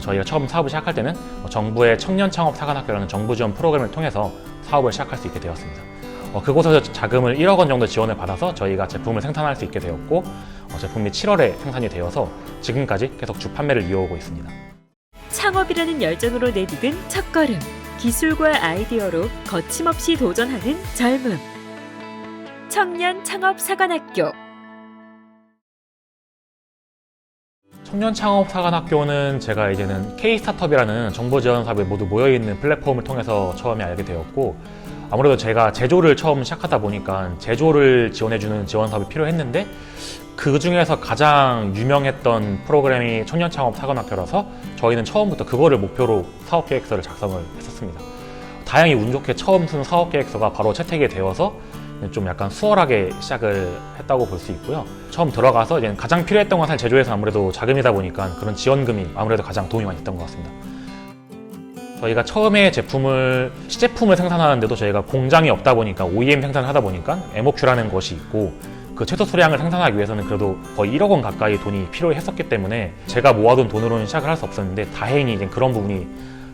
저희가 처음 사업을 시작할 때는 어, 정부의 청년 창업 사관학교라는 정부 지원 프로그램을 통해서 사업을 시작할 수 있게 되었습니다. 어, 그곳에서 자금을 1억 원 정도 지원을 받아서 저희가 제품을 생산할 수 있게 되었고 어, 제품이 7월에 생산이 되어서 지금까지 계속 주 판매를 이어오고 있습니다. 창업이라는 열정으로 내디딘 첫걸음. 기술과 아이디어로 거침없이 도전하는 젊음. 청년 창업 사관학교. 청년 창업 사관학교는 제가 이제는 K 스타트업이라는 정보 지원 사업에 모두 모여 있는 플랫폼을 통해서 처음에 알게 되었고 아무래도 제가 제조를 처음 시작하다 보니까 제조를 지원해주는 지원 사업이 필요했는데 그 중에서 가장 유명했던 프로그램이 청년 창업 사관학교라서 저희는 처음부터 그거를 목표로 사업 계획서를 작성을 했었습니다. 다행히 운 좋게 처음 쓴 사업 계획서가 바로 채택이 되어서 좀 약간 수월하게 시작을 했다고 볼 수 있고요. 처음 들어가서 이제 가장 필요했던 건 사실 제조에서 아무래도 자금이다 보니까 그런 지원금이 아무래도 가장 도움이 많이 됐던 것 같습니다. 저희가 처음에 제품을 시제품을 생산하는데도 저희가 공장이 없다 보니까 OEM 생산을 하다 보니까 MOQ라는 것이 있고 그 최소 수량을 생산하기 위해서는 그래도 거의 1억 원 가까이 돈이 필요했었기 때문에 제가 모아둔 돈으로는 시작을 할 수 없었는데 다행히 이제 그런 부분이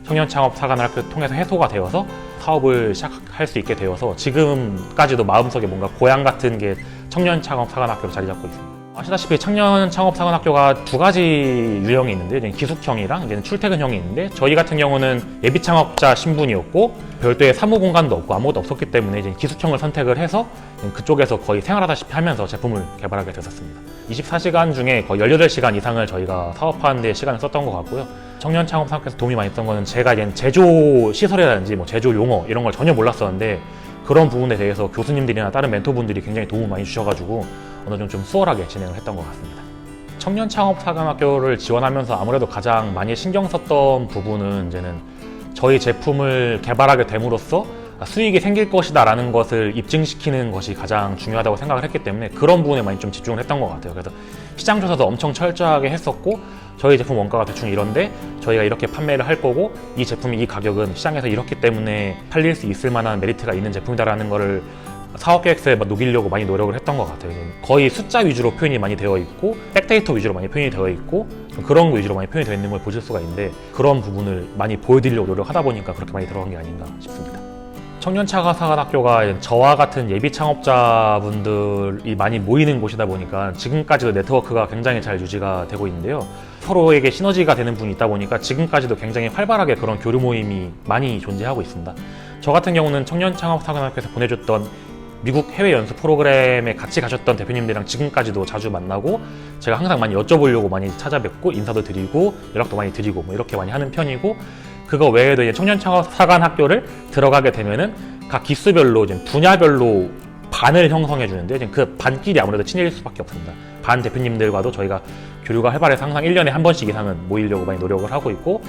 청년 창업 사관학교 통해서 해소가 되어서 사업을 시작할 수 있게 되어서 지금까지도 마음속에 뭔가 고향 같은 게 청년 창업 사관학교로 자리 잡고 있습니다. 아시다시피 청년 창업 사관학교가 두 가지 유형이 있는데 이제 기숙형이랑 이제 출퇴근형이 있는데 저희 같은 경우는 예비 창업자 신분이었고 별도의 사무 공간도 없고 아무것도 없었기 때문에 이제 기숙형을 선택을 해서 그쪽에서 거의 생활하다시피 하면서 제품을 개발하게 됐었습니다. 24시간 중에 거의 18시간 이상을 저희가 사업하는 데 시간을 썼던 것 같고요. 청년 창업 사업에서 도움이 많이 됐던 거는 제가 이제 제조 시설이라든지 뭐 제조 용어 이런 걸 전혀 몰랐었는데 그런 부분에 대해서 교수님들이나 다른 멘토분들이 굉장히 도움을 많이 주셔가지고 어느 정도 좀 수월하게 진행을 했던 것 같습니다. 청년 창업 사관학교를 지원하면서 아무래도 가장 많이 신경 썼던 부분은 이제는 저희 제품을 개발하게 됨으로써 수익이 생길 것이다 라는 것을 입증시키는 것이 가장 중요하다고 생각을 했기 때문에 그런 부분에 많이 좀 집중을 했던 것 같아요. 그래서 시장 조사도 엄청 철저하게 했었고 저희 제품 원가가 대충 이런데 저희가 이렇게 판매를 할 거고 이 제품이 이 가격은 시장에서 이렇기 때문에 팔릴 수 있을 만한 메리트가 있는 제품이다라는 거를 사업 계획서에 막 녹이려고 많이 노력을 했던 것 같아요. 거의 숫자 위주로 표현이 많이 되어 있고 백데이터 위주로 많이 표현이 되어 있고 좀 그런 거 위주로 많이 표현이 되어 있는 걸 보실 수가 있는데 그런 부분을 많이 보여드리려고 노력하다 보니까 그렇게 많이 들어간 게 아닌가 싶습니다. 청년차가사관학교가 저와 같은 예비 창업자분들이 많이 모이는 곳이다 보니까 지금까지도 네트워크가 굉장히 잘 유지가 되고 있는데요. 서로에게 시너지가 되는 분이 있다 보니까 지금까지도 굉장히 활발하게 그런 교류 모임이 많이 존재하고 있습니다. 저 같은 경우는 청년창업사관학교에서 보내줬던 미국 해외 연수 프로그램에 같이 가셨던 대표님들이랑 지금까지도 자주 만나고 제가 항상 많이 여쭤보려고 많이 찾아뵙고 인사도 드리고 연락도 많이 드리고 뭐 이렇게 많이 하는 편이고 그거 외에도 이제 청년 창업 사관 학교를 들어가게 되면은 각 기수별로 이제 분야별로 반을 형성해 주는데 이제 그 반끼리 아무래도 친해질 수밖에 없습니다. 반 대표님들과도 저희가 교류가 활발해서 항상 1년에 한 번씩 이상은 모이려고 많이 노력을 하고 있고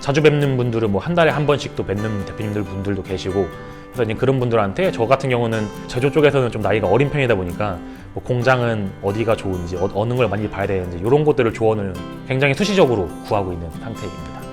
자주 뵙는 분들은 뭐 한 달에 한 번씩도 뵙는 대표님들 분들도 계시고 그래서 이제 그런 분들한테 저 같은 경우는 제조 쪽에서는 좀 나이가 어린 편이다 보니까 뭐 공장은 어디가 좋은지 어, 어느 걸 많이 봐야 되는지 이런 것들을 조언을 굉장히 수시적으로 구하고 있는 상태입니다.